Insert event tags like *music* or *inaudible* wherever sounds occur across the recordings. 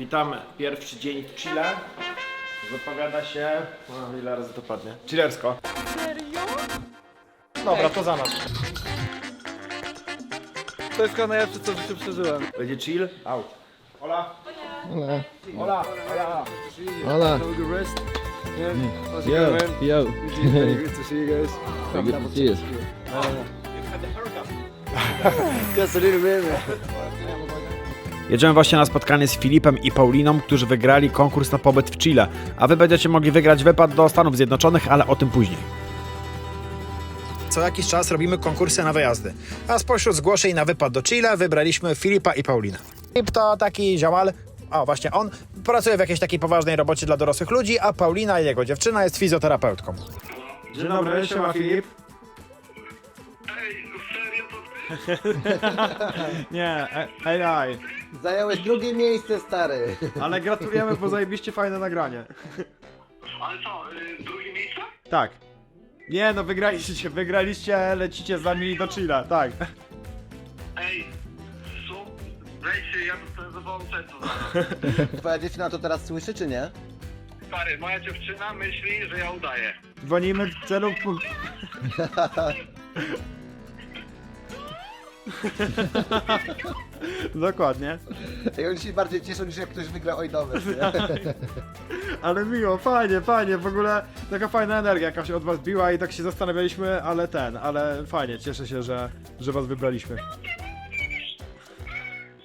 Witam pierwszy dzień w Chile. Zapowiada się... O, ile razy to padnie? Chillersko. Serio? Dobra, to za nas. To jest chyba najlepsze, co w życiu przeżyłem. Będzie chill? Out. Ola. Hola. Ola. Ola. Hola. Have a good rest. Yeah. How's it Yo, going, man? yo. Very good to see you guys. Good to see you. Just a little bit, man. *laughs* Jedziemy właśnie na spotkanie z Filipem i Pauliną, którzy wygrali konkurs na pobyt w Chile, a wy będziecie mogli wygrać wypad do Stanów Zjednoczonych, ale o tym później. Co jakiś czas robimy konkursy na wyjazdy, a spośród zgłoszeń na wypad do Chile wybraliśmy Filipa i Paulinę. Filip to taki ziomal, a właśnie on, pracuje w jakiejś takiej poważnej robocie dla dorosłych ludzi, a Paulina, jego dziewczyna, jest fizjoterapeutką. Dzień dobry, siema Filip. *laughs* Nie, AI. Zająłeś drugie miejsce, stary. Ale gratulujemy, bo zajebiście fajne nagranie. Ale co, y, drugie miejsce? Tak. Nie no, wygraliście, wygraliście, lecicie z nami do Chile, tak. Ej, su... Weźcie, ja dostanę zawału sercu zaraz. Twoja dziewczyna to teraz słyszy, czy nie? Stary, moja dziewczyna myśli, że ja udaję. Dzwonimy w celu... pu- *laughs* *laughs* Dokładnie. I oni się bardziej cieszą niż jak ktoś wygra ojdowe. *laughs* Ale miło, fajnie, fajnie, w ogóle taka fajna energia jakaś od was biła i tak się zastanawialiśmy, ale ten, ale fajnie, cieszę się, że, że was wybraliśmy.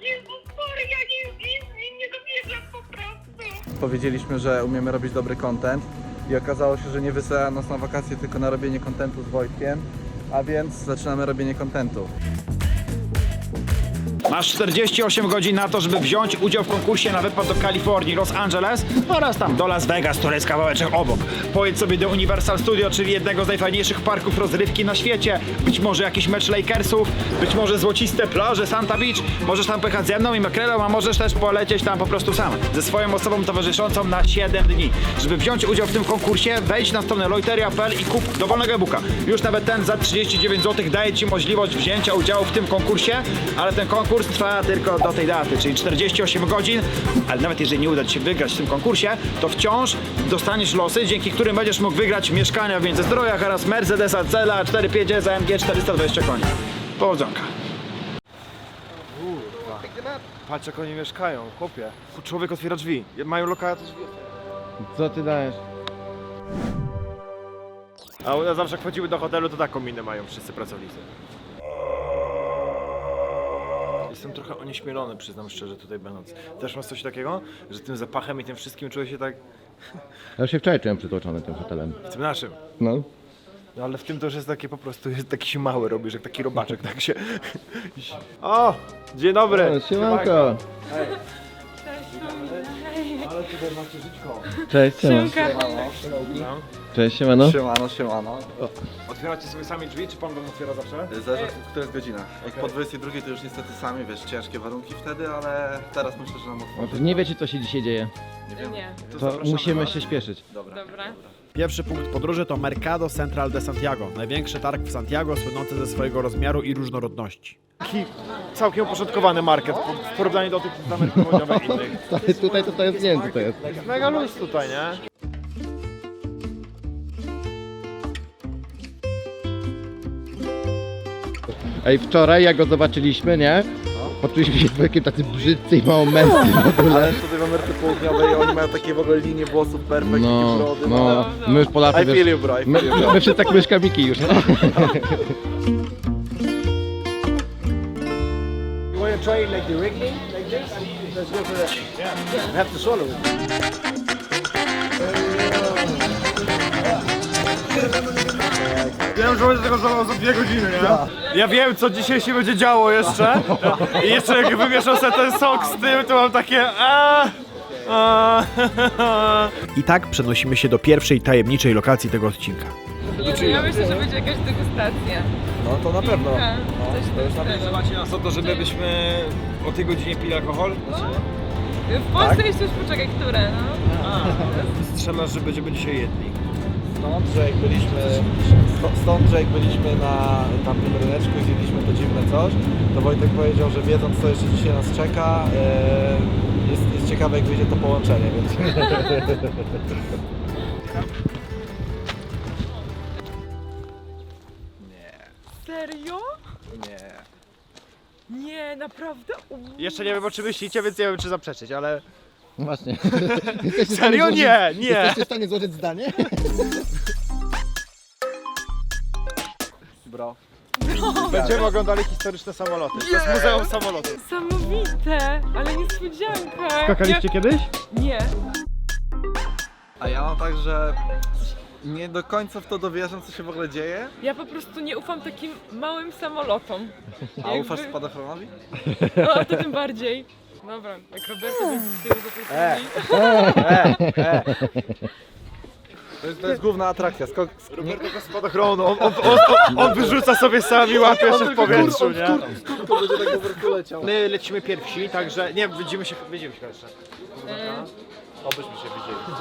Jezus Maria, nie, nie, nie, nie dowierzam po prostu. Powiedzieliśmy, że umiemy robić dobry content i okazało się, że nie wysyła nas na wakacje tylko na robienie contentu z Wojtkiem, a więc zaczynamy robienie contentu. Masz 48 godzin na to, żeby wziąć udział w konkursie na wypad do Kalifornii, Los Angeles oraz tam do Las Vegas, który jest obok. Pojedź sobie do Universal Studio, czyli jednego z najfajniejszych parków rozrywki na świecie. Być może jakiś mecz Lakersów, być może złociste plaże Santa Beach. Możesz tam pojechać ze mną i makrelą, a możesz też polecieć tam po prostu sam. Ze swoją osobą towarzyszącą na 7 dni. Żeby wziąć udział w tym konkursie, wejdź na stronę loiteria.pl i kup dowolnego e-booka. Już nawet ten za 39 zł daje Ci możliwość wzięcia udziału w tym konkursie, ale ten konkurs trwa tylko do tej daty, czyli 48 godzin, ale nawet jeżeli nie uda Ci się wygrać w tym konkursie, to wciąż dostaniesz losy, dzięki którym będziesz mógł wygrać mieszkania w Międzyzdrojach oraz Mercedesa Cela 450 AMG 420 koni. Powodzonka. Patrz jak oni mieszkają, chłopie. Człowiek otwiera drzwi. Mają drzwi Co ty dajesz? A u nas zawsze jak wchodzimy do hotelu, to taką minę mają wszyscy pracownicy. Jestem trochę onieśmielony, przyznam szczerze, tutaj będąc. Też masz coś takiego, że tym zapachem i tym wszystkim czuję się tak Ja się wczoraj czułem przytłoczony tym hotelem. w tym naszym. No. No ale w tym to już jest takie po prostu, jest taki się mały robisz, jak taki robaczek, tak się... *laughs* O! Dzień dobry! O, siemanko. Żyćko. Cześć, siema. Cześć, siemano. Siemano, siemano. Otwieracie sobie sami drzwi, czy pan wam otwiera zawsze? Zależy, która jest godzina. Jak po 22 to już niestety sami, wiesz, ciężkie warunki wtedy, ale teraz myślę, że nam No otworzy. to nie wiecie, co się dzisiaj dzieje. Nie wiem. Nie, To zapraszamy musimy was. się śpieszyć. Dobra. dobra. Pierwszy punkt podróży to Mercado Central de Santiago, największy targ w Santiago, słynący ze swojego rozmiaru i różnorodności. Taki całkiem uporządkowany market w porównaniu do tych z Ameryki Południowej innych. *laughs* Tutaj to, to jest, nie wiem co to jest. Jest mega luz tutaj, nie? Ej, wczoraj jak go zobaczyliśmy, nie? Poczuliśmy się człowiekiem tacy brzydcy i mało męscy w ogóle. Ale tutaj w Ameryce Południowej oni mają takie w ogóle linie włosów perfekt, No, brody. no, my już Polacy, I feel wiesz, you, bro, I my, you, bro. my wszyscy tak myszka Miki już, no. You want to try like the wriggling, like this? Let's go for that. Yeah. You have to swallow it. Wiem, że będzie tego zdawał za dwie godziny, nie? Ja wiem, co dzisiaj się będzie działo jeszcze. I jeszcze jak wymieszam sobie ten sok z tym, to mam takie. I tak przenosimy się do pierwszej tajemniczej lokacji tego odcinka. Ja myślę, że będzie jakaś degustacja. No to na pewno. Tak, coś to już na. Macie nas o to, żebyśmy o tej godzinie pili alkohol? W Polsce jeszcze już poczekaj, które, no. Strzelasz, że będziemy dzisiaj jedni. Stąd, że jak byliśmy, stąd, że jak byliśmy na tamtym ryneczku i zjedliśmy to dziwne coś, to Wojtek powiedział, że wiedząc co jeszcze dzisiaj nas czeka, e, jest, jest ciekawe jak wyjdzie to połączenie, więc... Serio? Nie. Nie, naprawdę? Jeszcze nie wiem o czym myślicie, więc nie wiem czy zaprzeczyć, ale... No Właśnie. *laughs* Jesteście w stanie Serio? złożyć- Nie, nie. Jesteście w stanie złożyć zdanie? Bro. Będziemy oglądali historyczne samoloty. To jest Muzeum Samolotów. Niesamowite, ale niespodzianka. Skakaliście kiedyś? Ja... Nie. A ja mam tak, że nie do końca w to dowierzam, co się w ogóle dzieje. Ja po prostu nie ufam takim małym samolotom. A Jakby- ufasz spadochronowi? No, a to tym bardziej. Dobra, jak Roberto będzie z tyłu za E. To jest, to jest główna atrakcja. Skok, nie, Tego spadochronu, on, on, on, on, on wyrzuca sobie sami, łapie się w powietrzu, nie? to będzie tak po prostu leciał. My lecimy pierwsi, także nie, widzimy się, widzimy się jeszcze. Obyśmy się widzieli.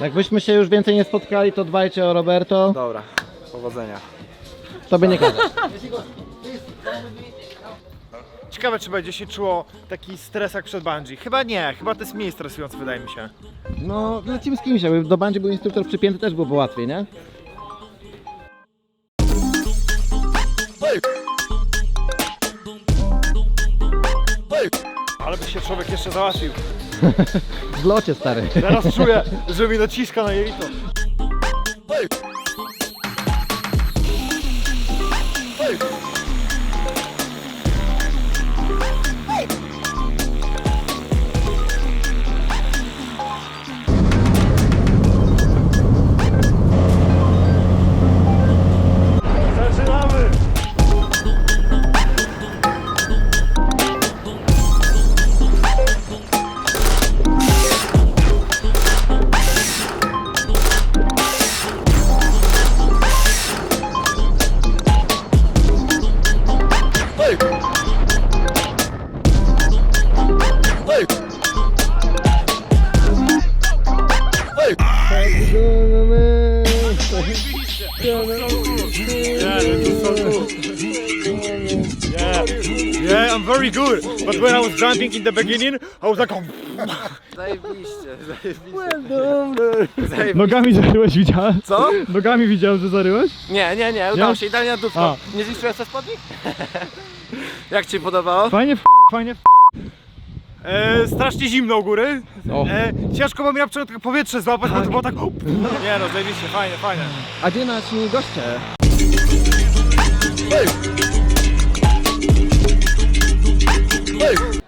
Jakbyśmy się już więcej nie spotkali, to dbajcie o Roberto. Dobra, powodzenia. Tobie nie każę. Ciekawe, czy będzie się czuło taki stres jak przed bungee. Chyba nie, chyba to jest mniej stresujące, wydaje mi się. No, lecimy z kimś, jakby do bandzie był instruktor przypięty, też byłoby łatwiej, nie? Ale by się człowiek jeszcze załatwił. *laughs* W locie, stary. Teraz czuję, że mi naciska na jelito. In the beginning, I was like, oh. Zajebiście, zajebiście. Nogami zaryłeś, widziałem? Co? Nogami widziałem, że zaryłeś? Nie, nie, nie, udało Nie? się, idealnie na A. dupko. Nie zniszczyłeś co spodni? *laughs* Jak Ci podobało? Fajnie w fajnie w e, Strasznie zimno u góry. O. E, ciężko na początku tak powietrze złapać, bo to było tak... Nie no, zajebiście, fajnie, fajnie. A gdzie nasi goście?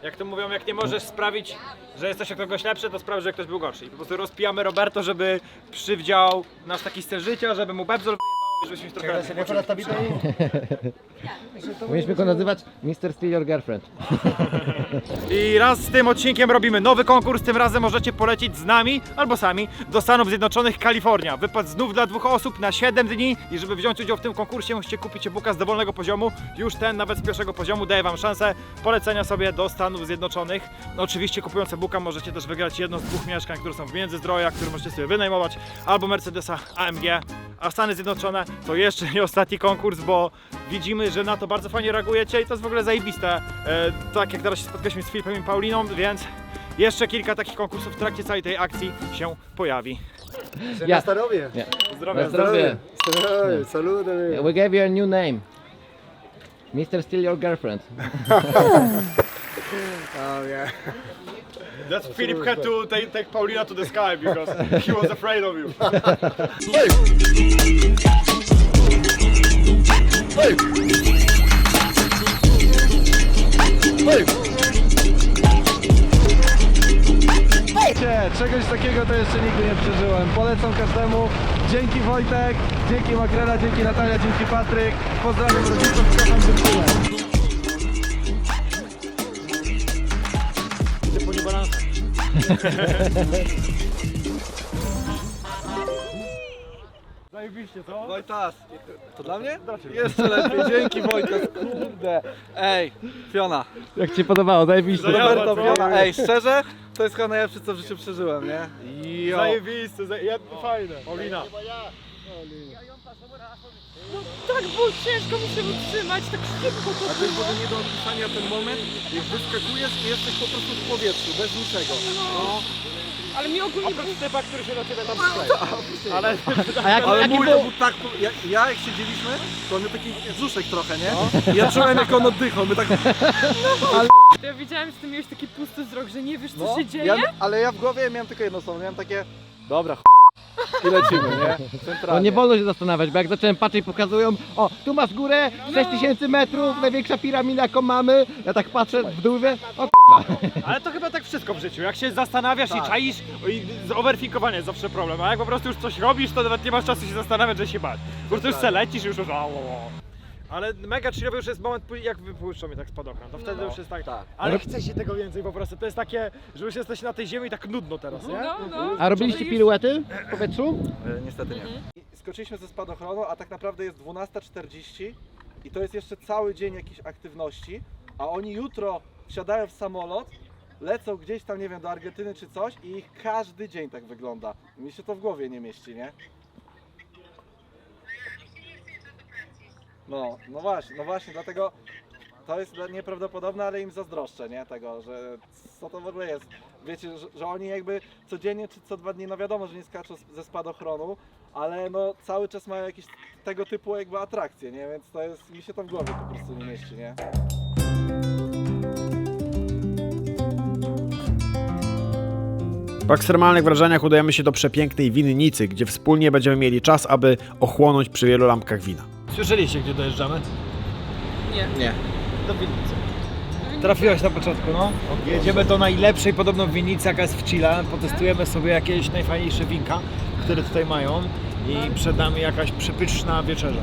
Jak to mówią, jak nie możesz sprawić, że jesteś jak kogoś lepszy, to sprawi, że ktoś był gorszy. I po prostu rozpijamy Roberto, żeby przywdział nasz taki styl życia, żeby mu bebzol wyjebało i żebyśmy się trochę... Powinniśmy go nazywać Mr. Steal Your Girlfriend. I raz z tym odcinkiem robimy nowy konkurs, tym razem możecie polecieć z nami albo sami do Stanów Zjednoczonych, Kalifornia. Wypad znów dla dwóch osób na 7 dni i żeby wziąć udział w tym konkursie musicie kupić e-booka z dowolnego poziomu. Już ten nawet z pierwszego poziomu daje wam szansę polecenia sobie do Stanów Zjednoczonych. No, oczywiście kupując e-booka możecie też wygrać jedno z dwóch mieszkań, które są w Międzyzdrojach, które możecie sobie wynajmować, albo Mercedesa AMG. A Stany Zjednoczone to jeszcze nie ostatni konkurs, bo widzimy, że na to bardzo fajnie reagujecie i to jest w ogóle zajebiste. E, tak jak teraz się spotkaliśmy z Filipem i Pauliną, więc jeszcze kilka takich konkursów w trakcie całej tej akcji się pojawi. Ja. Starowie. Nie. Zdrowia, Na zdrowie. Starowie, saluty. We gave you a new name. Mr. Steal Your Girlfriend. Oh yeah. That Philip had to take, take Paulina to the sky because he was afraid of you. Nie, czegoś takiego to jeszcze nigdy nie przeżyłem. Polecam każdemu. Dzięki Wojtek, dzięki Makrela, dzięki Natalia, dzięki Patryk. Pozdrawiam rodziców, kocham dziękuję. *laughs* Zajebiście, co? Wojtas, to dla mnie? Jeszcze lepiej, dzięki Wojtas, kurde. Ej, Fiona, Jak Ci się podobało? Zajebiście. Roberto. Fiona, ej, szczerze, to jest chyba najlepsze co w życiu przeżyłem, nie? Jo. Zajebiste, zaje... ja, fajne. Paulina. No tak było ciężko mi się utrzymać, tak szybko to A to jest w było. ogóle nie do opisania ten moment, jak wyskakujesz i jesteś po prostu w powietrzu, bez niczego. No. Ale mi ogólnie... Oprócz typa, który się do ciebie tam przykleja. Ale *laughs* A jak, Ale jaki mój był... to był tak, ja, ja jak siedzieliśmy, to on miał taki brzuszek trochę, nie? I ja czułem jak on oddychał, my tak... Ja widziałem, że ty miałeś taki pusty wzrok, że nie wiesz co No, się dzieje. ja, ale ja w głowie miałem tylko jedno słowo, miałem takie... Dobra, ch... I lecimy, nie? Centralnie. No nie wolno się zastanawiać, bo jak zacząłem patrzeć pokazują, o tu masz górę, 6000 metrów, największa piramida jaką mamy, ja tak patrzę w dół, mówię, o Ale to chyba tak wszystko w życiu. Jak się zastanawiasz Tak. i czaisz, i z overthinkowanie jest zawsze problem. A jak po prostu już coś robisz, to nawet nie masz czasu się zastanawiać, że się bać. Po prostu już se lecisz i już już. o, o, o. Ale mega chillowy już jest moment, jak wypuszczą mnie tak spadochron. To wtedy No, już jest tak. tak. Ale chce się tego więcej po prostu. To jest takie, że już jesteś na tej ziemi tak nudno teraz, nie? No, no. A robiliście piruety w powietrzu? E, niestety nie. I Skoczyliśmy ze spadochronu, a tak naprawdę jest 12.40 i to jest jeszcze cały dzień jakiejś aktywności, a oni jutro wsiadają w samolot, lecą gdzieś tam, nie wiem, do Argentyny czy coś i ich każdy dzień tak wygląda. Mi się to w głowie nie mieści, nie? No, no właśnie, no właśnie, dlatego to jest nieprawdopodobne, ale im zazdroszczę, nie? Tego, że co to w ogóle jest. Wiecie, że, że oni jakby codziennie czy co dwa dni, no wiadomo, że nie skaczą ze spadochronu, ale no cały czas mają jakieś tego typu jakby atrakcje, nie? Więc to jest, mi się to w głowie po prostu nie mieści, nie? Po ekstremalnych wrażeniach udajemy się do przepięknej winnicy, gdzie wspólnie będziemy mieli czas, aby ochłonąć przy wielu lampkach wina. Słyszeliście, gdzie dojeżdżamy? Nie. Nie. Do winnicy. Trafiłeś na początku, no. Jedziemy do najlepszej podobno winnicy, jaka jest w Chile. Potestujemy sobie jakieś najfajniejsze winka, które tutaj mają. I przed nami jakaś przepyszna wieczerza.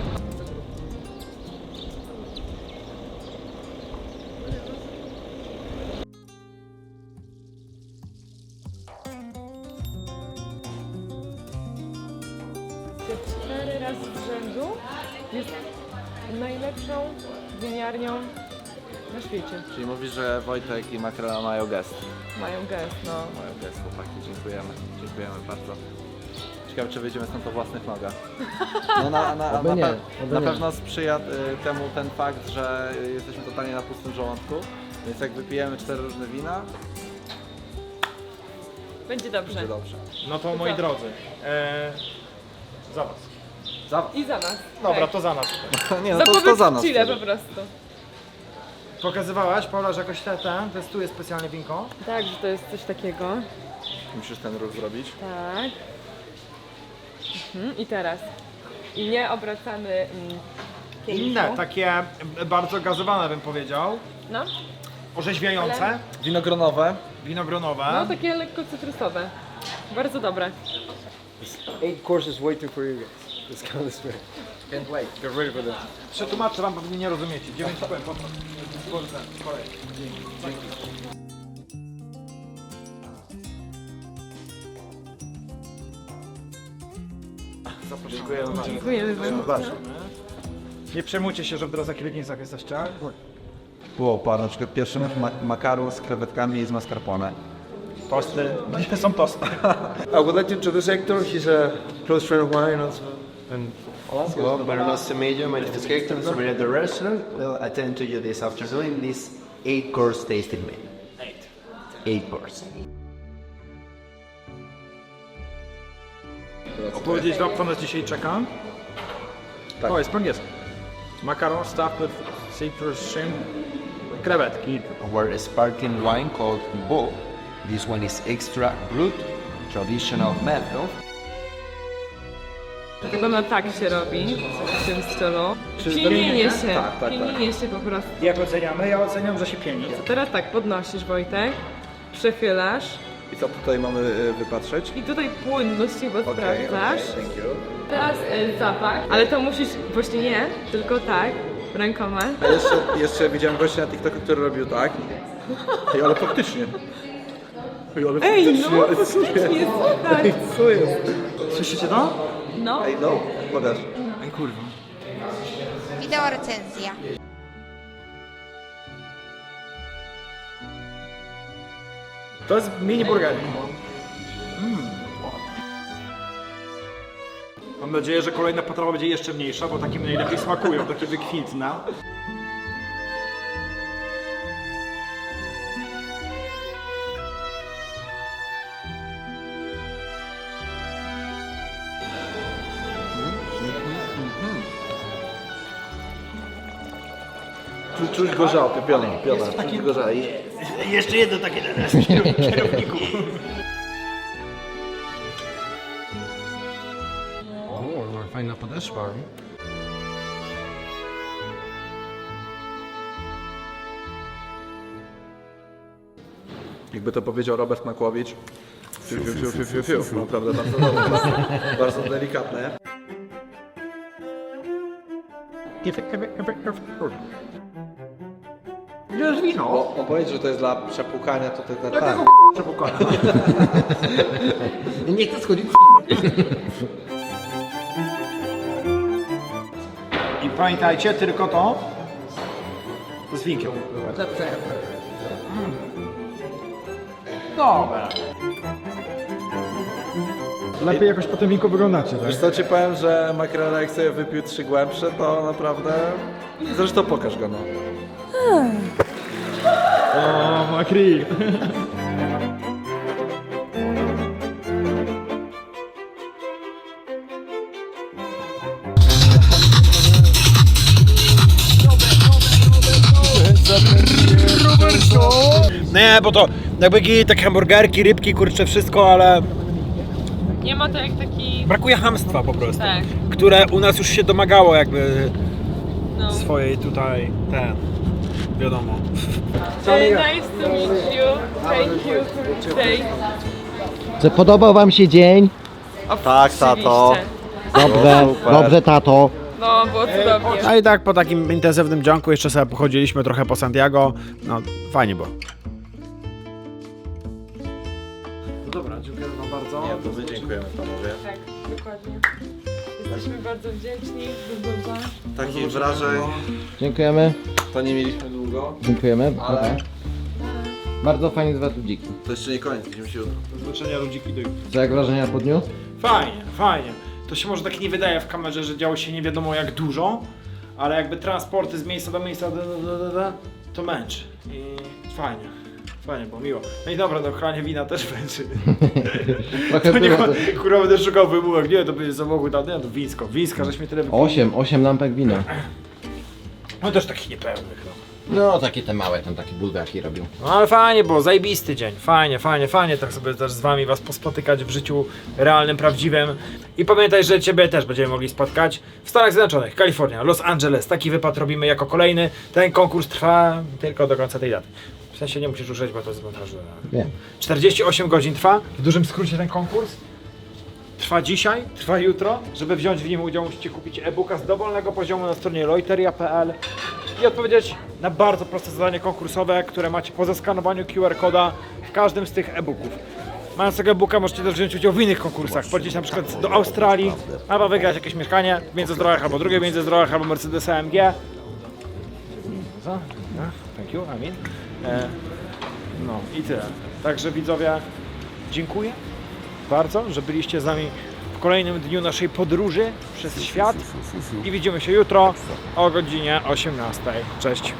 Wojtek i Makrela mają gest. Mają gest, no. Mają gest, chłopaki, dziękujemy. Dziękujemy bardzo. Ciekawe, czy wyjdziemy stąd o własnych nogach. No na, na, Oby na, nie, pe- oby na nie. pewno sprzyja y, temu ten fakt, że y, jesteśmy totalnie na pustym żołądku. Więc jak wypijemy cztery różne wina, Będzie dobrze. będzie dobrze. No to moi drodzy, e, za was. Za... I za nas. Dobra, tak. to za nas. *laughs* Nie, no to, to za nas. Chile wtedy. po prostu. Pokazywałaś, Paula, że jakoś te, ten testuje specjalnie winko. Tak, że to jest coś takiego. Musisz ten ruch zrobić. Tak. Mhm. I teraz. I nie obracamy mm. Inne, takie bardzo gazowane bym powiedział. No, Orzeźwiające, Ale- Winogronowe. winogronowe. no takie lekko cytrusowe. Bardzo dobre. eight courses waiting for you guys. Let's go this way. Can't wait. Get ready for that. Przetłumaczę wam, pewnie nie rozumiecie. Dziewięć powiem, po kolej. Dziękujemy bardzo. Dziękujemy bardzo. Nie przejmujcie się, że w drodze Kierownicach jest jeszcze. Było na przykład pierwszy ma- makaron z krewetkami i z mascarpone. Tosty. Są tosty. I would like to introduce Hector. He's a close friend of mine also. And Hello, my name is Semedo. My name is Hector. I'm from the restaurant. We'll attend to you this afternoon in this eight-course tasting menu. Eight. Eight course. Opowiedzieć wam, co nas dzisiaj czeka? Tak. O, jest po angielsku. Makaron stuffed with citrus shrimp, krewetki. Our sparkling wine called Bo. This one is extra brut, traditional method. Wygląda tak się robi, w tym stylu. Pienienie się, Tak, tak, pienienie się po prostu. Jak oceniamy? Ja oceniam, że się pieni. Teraz tak, podnosisz Wojtek, przechylasz I co tutaj mamy y, wypatrzeć? i tutaj płynność chyba Okej, sprawdzasz. okej, thank you. Teraz e, zapach, ale to musisz właśnie nie, tylko tak, rękoma. A jeszcze, jeszcze widziałem gościa na TikToku, który robił tak. Ej, ale faktycznie. Ej, ale Ej, faktycznie. no co jest? faktycznie, słuchaj. Ej, co jest? Słyszycie to? No, Ej, no, pokaż. Ej, kurwa. Wideo recenzja. To jest mini burger. Mam nadzieję, że kolejna potrawa będzie jeszcze mniejsza, bo takie najlepiej smakują, takie wykwintne. Czuć gorzałkę, piona, piona, czuć gorzałkę. Jeszcze jedno takie teraz, kierowniku. O, fajna podeszwa. Jakby to powiedział Robert Makłowicz. Fiu, fiu, fiu, fiu, fiu, fiu. fiu. Naprawdę bardzo dobre, bardzo, bardzo delikatne. Wiesz wino? Bo on powiedział, że to jest dla przepłukania, to tak, tak. *laughs* Nie chcę schodzić. I pamiętajcie, tylko to z winkiem. Mm. Dobra. Lepiej jakoś po tym winku wyglądacie, tak? Wiesz co ci powiem, że makrela jak sobie wypił trzy głębsze, to naprawdę... Zresztą pokaż go no. O, makri. Nie, bo to jakby git, takie hamburgerki, rybki, kurczę, wszystko, ale Nie ma to jak taki... brakuje hamstwa po prostu. Tak, Które u nas już się domagało jakby no. swojej tutaj, ten, wiadomo. Very nice to meet you. Thank you for today. Czy podobał wam się dzień? Tak, tato. Oczywiście. Dobrze, dobrze tato. No, było cudownie. A i tak po takim intensywnym dzianku jeszcze sobie pochodziliśmy trochę po Santiago, no fajnie było. No dobra, dziękuję wam bardzo. Nie, to my dziękujemy panowie. Tak, dokładnie. Jesteśmy bardzo wdzięczni. Dużo Takich wrażeń Dziękujemy. to nie mieliśmy długo. Dziękujemy. Ale- Bardzo fajnie z was ludziki. To jeszcze nie koniec, widzimy się jutro. Do zobaczenia ludziki do Co jak wrażenia po dniu? Fajnie, fajnie. To się może tak nie wydaje w kamerze, że działo się nie wiadomo jak dużo, ale jakby transporty z miejsca do miejsca da, da, da, da, da, to męczy. I fajnie. Fajnie, bo miło. No i dobra, no chranie wina też męczy. *laughs* Trochę To nie było. ma, kurwa będę szukał wymówek, nie, to będzie samochód, a nie, to wińsko. Wińska, żeśmy tyle wypili. Osiem, osiem lampek wina. No też takich niepełnych, no. No takie te małe, tam takie bulgarki robił. No ale fajnie było, zajebisty dzień, fajnie, fajnie, fajnie tak sobie też z wami was pospotykać w życiu realnym, prawdziwym. I pamiętaj, że ciebie też będziemy mogli spotkać w Stanach Zjednoczonych, Kalifornia, Los Angeles. Taki wypad robimy jako kolejny. Ten konkurs trwa tylko do końca tej daty. W sensie nie musisz użyć, bo to jest montaż. Wiem. 48 godzin trwa. W dużym skrócie ten konkurs. Trwa dzisiaj, trwa jutro. Żeby wziąć w nim udział, musicie kupić e-booka z dowolnego poziomu na stronie loiteria.pl i odpowiedzieć na bardzo proste zadanie konkursowe, które macie po zaskanowaniu QR-koda w każdym z tych e-booków. Mając tego e-booka możecie też wziąć udział w innych konkursach, polecieć na przykład do Australii, albo wygrać jakieś mieszkanie w Międzyzdrojach, albo drugie w Międzyzdrojach, albo Mercedes AMG. Thank you. E, no i tyle. Także widzowie, dziękuję bardzo, że byliście z nami w kolejnym dniu naszej podróży przez świat i widzimy się jutro o godzinie 18. Cześć.